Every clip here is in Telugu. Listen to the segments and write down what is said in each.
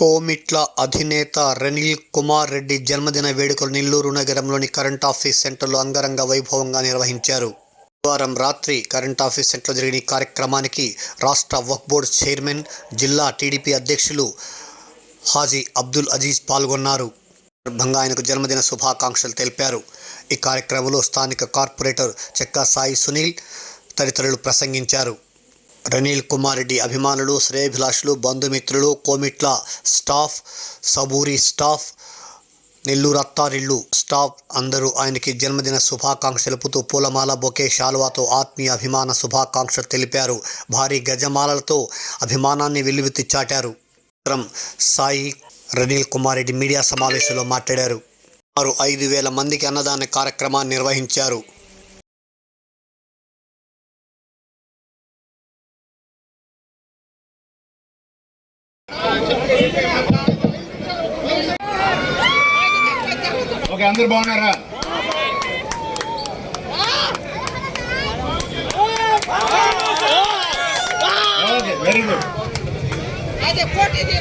కోమిట్ల అధినేత రనిల్ కుమార్ రెడ్డి జన్మదిన వేడుకలు నెల్లూరు నగరంలోని కరెంట్ ఆఫీస్ సెంటర్లో అంగరంగ వైభవంగా నిర్వహించారు. బుధవారం రాత్రి కరెంట్ ఆఫీస్ సెంటర్లో జరిగిన ఈ కార్యక్రమానికి రాష్ట్ర వక్ఫ్ బోర్డు చైర్మన్ జిల్లా టీడీపీ అధ్యక్షులు హాజీ అబ్దుల్ అజీజ్ పాల్గొన్నారు. సందర్భంగా ఆయనకు జన్మదిన శుభాకాంక్షలు తెలిపారు. ఈ కార్యక్రమంలో స్థానిక కార్పొరేటర్ చెక్కా సాయి సునీల్ తదితరులు ప్రసంగించారు. రనీల్ కుమార్ రెడ్డి అభిమానులు శ్రేయభిలాషులు బంధుమిత్రులు Komitla staff Saburi staff Nellore Attarillu staff అందరూ ఆయనకి జన్మదిన శుభాకాంక్షలు తెలుపుతూ పూలమాల బొకే శాల్వాతో ఆత్మీయ అభిమాన శుభాకాంక్షలు తెలిపారు. భారీ గజమాలలతో అభిమానాన్ని వెల్లువెత్తి చాటారు. సాయి రనీల్ కుమార్ రెడ్డి మీడియా సమావేశంలో మాట్లాడారు. వారు ఐదు వేల మందికి అన్నదాన కార్యక్రమాన్ని నిర్వహించారు. ఓకే అందరు బాగున్నారా? Okay very good. అయితే కోటి ఇది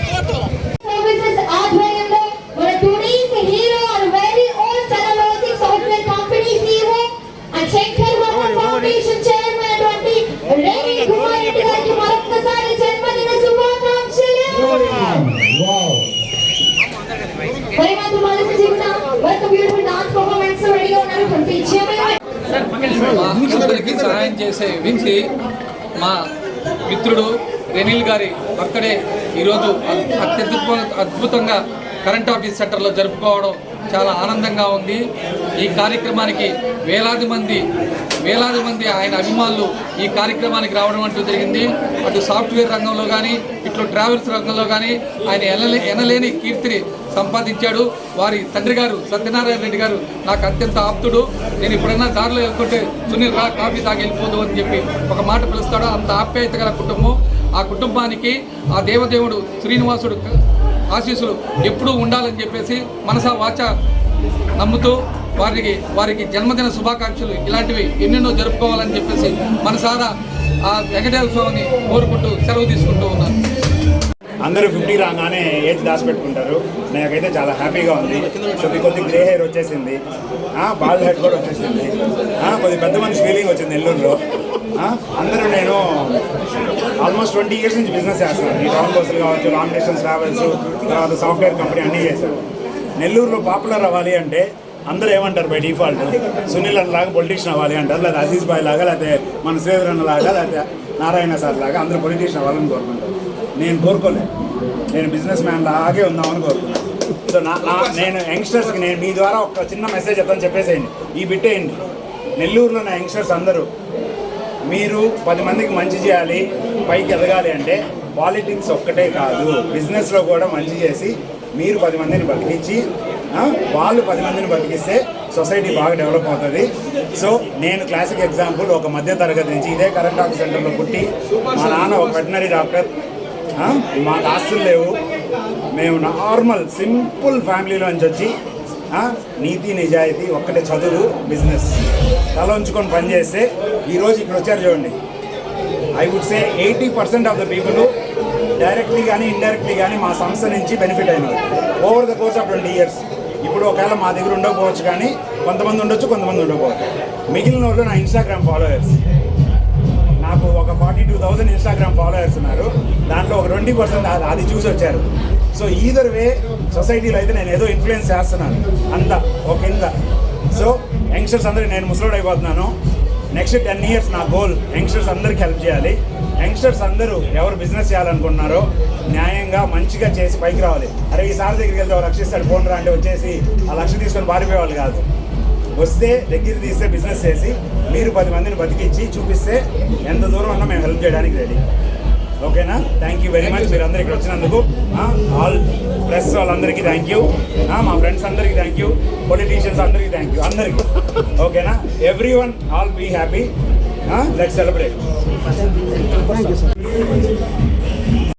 మా అందరికీ సహాయం చేసే వ్యక్తి. మా మిత్రుడు రెనిల్ గారి బర్త్డే ఈరోజు అత్యద్భుత అద్భుతంగా కరెంట్ ఆఫీస్ సెంటర్లో జరుపుకోవడం చాలా ఆనందంగా ఉంది. ఈ కార్యక్రమానికి వేలాది మంది వేలాది మంది ఆయన అభిమానులు ఈ కార్యక్రమానికి రావడం అంటూ జరిగింది. అటు సాఫ్ట్వేర్ రంగంలో కానీ ఇట్లు ట్రావెల్స్ రంగంలో కానీ ఆయన ఎనలే ఎనలేని కీర్తిని సంపాదించాడు. వారి తండ్రి గారు సత్యనారాయణ రెడ్డి గారు నాకు అత్యంత ఆప్తుడు. నేను ఎప్పుడైనా దారిలో వెళ్తుంటే సునీల్ రా కాఫీ తాగి వెళ్ళిపోదు అని చెప్పి ఒక మాట పిలుస్తాడు. అంత ఆప్యాయత గల కుటుంబం. ఆ కుటుంబానికి ఆ దేవదేవుడు శ్రీనివాసుడు ఆశీస్సులు ఎప్పుడూ ఉండాలని చెప్పేసి మనసా వాచ నమ్ముతూ వారికి వారికి జన్మదిన శుభాకాంక్షలు ఇలాంటివి ఎన్నెన్నో జరుపుకోవాలని చెప్పేసి మనసారా ఆ వెంకటేశ్వర స్వామిని కోరుకుంటూ సెలవు తీసుకుంటూ ఉన్నాను. అందరూ ఫిఫ్టీ రాగానే ఏజ్ దాచిపెట్టుకుంటారు. నాకైతే చాలా హ్యాపీగా ఉంది. కొద్ది కొద్ది గ్రే హెయిర్ వచ్చేసింది. బాల్ హెడ్ కూడా వచ్చేసింది. కొద్ది పెద్ద మనిషి ఫీలింగ్ వచ్చింది నెల్లూరులో. అందరూ నేను ఆల్మోస్ట్ ట్వంటీ ఇయర్స్ నుంచి బిజినెస్ చేస్తున్నాను ఈ టౌన్ బస్సులు కావచ్చు రామినేషన్ ట్రావెల్స్ తర్వాత సాఫ్ట్వేర్ కంపెనీ అన్నీ చేశాను. నెల్లూరులో పాపులర్ అవ్వాలి అంటే అందరూ ఏమంటారు బై డిఫాల్ట్ సునీల్ అన్న లాగా పొలిటీషియన్ అవ్వాలి అంటారు లేదా అజీజ్ బాయ్ లాగా లేకపోతే మన శ్రీధర్ అన్న లాగా లేకపోతే నారాయణ సార్ లాగా అందరూ పొలిటీషియన్ అవ్వాలని కోరుకుంటారు. నేను కోరుకోలేదు నేను బిజినెస్ మ్యాన్ లాగే ఉందామని కోరుకున్నాను సో నా నా- నేను యంగ్స్టర్స్కి నేను మీ ద్వారా ఒక చిన్న మెసేజ్ చెప్తాను చెప్పేసేయండి. ఈ బిట్టేయండి నెల్లూరులో నా యంగ్స్టర్స్ అందరూ మీరు పది మందికి మంచి చేయాలి పైకి ఎదగాలి అంటే పాలిటిక్స్ ఒక్కటే కాదు. బిజినెస్లో కూడా మంచి చేసి మీరు పది మందిని బతికించి వాళ్ళు పది మందిని బతికిస్తే సొసైటీ బాగా డెవలప్ అవుతుంది. సో నేను క్లాసిక్ ఎగ్జాంపుల్ ఒక మధ్య తరగతి నుంచి ఇదే కరెంట్ ఆఫీస్ సెంటర్లో పుట్టి మా నాన్న ఒక వెటనరీ డాక్టర్ మాకు ఆస్తులు లేవు. మేము నార్మల్ సింపుల్ ఫ్యామిలీలో నుంచి వచ్చి నీతి నిజాయితీ ఒక్కటే చదువు బిజినెస్. తల ఉంచుకొని పనిచేస్తే ఈరోజు ఇక్కడ వచ్చారు చూడండి. I would say eighty percent of the people directly కానీ ఇండైరెక్ట్లీ కానీ మా సంస్థ నుంచి బెనిఫిట్ అయినారు. Over the course of twenty years ఇప్పుడు ఒకవేళ మా దగ్గర ఉండకపోవచ్చు కానీ కొంతమంది ఉండొచ్చు కొంతమంది ఉండకపోవచ్చు. మిగిలిన వాళ్ళు నా ఇన్స్టాగ్రామ్ ఫాలోయర్స్ నాకు ఒక forty two thousand Instagram followers ఉన్నారు. దాంట్లో ఒక ట్వంటీ పర్సెంట్ అది చూసి వచ్చారు. సో ఈదర్ వే సొసైటీలో అయితే నేను ఏదో ఇన్ఫ్లుయెన్స్ చేస్తున్నాను. అంత ఒక కింద. సో యంగ్స్టర్స్ అందరికి నేను ముసలోడ్ అయిపోతున్నాను. నెక్స్ట్ టెన్ ఇయర్స్ నా గోల్ యంగ్స్టర్స్ అందరికి హెల్ప్ చేయాలి. యంగ్స్టర్స్ అందరూ ఎవరు బిజినెస్ చేయాలనుకుంటున్నారో న్యాయంగా మంచిగా చేసి పైకి రావాలి. అరే ఈ సార్ దగ్గరికి వెళ్తే ఒక లక్ష ఇస్తాడు ఫోన్ రా అంటే వచ్చేసి ఆ లక్ష తీసుకొని పారిపోయేవాళ్ళు కాదు. వస్తే దగ్గర తీస్తే బిజినెస్ చేసి మీరు పది మందిని బతికించి చూపిస్తే ఎంత దూరం అన్నా మేము హెల్ప్ చేయడానికి రెడీ ఓకేనా? థ్యాంక్ యూ వెరీ మచ్ మీరు అందరు ఇక్కడ వచ్చినందుకు ఆల్ ప్రెస్ వాళ్ళందరికీ థ్యాంక్ యూ మా ఫ్రెండ్స్ అందరికీ థ్యాంక్ యూ పొలిటీషియన్స్ అందరికీ థ్యాంక్ యూ అందరికీ. ఓకేనా? Everyone all be happy let celebrate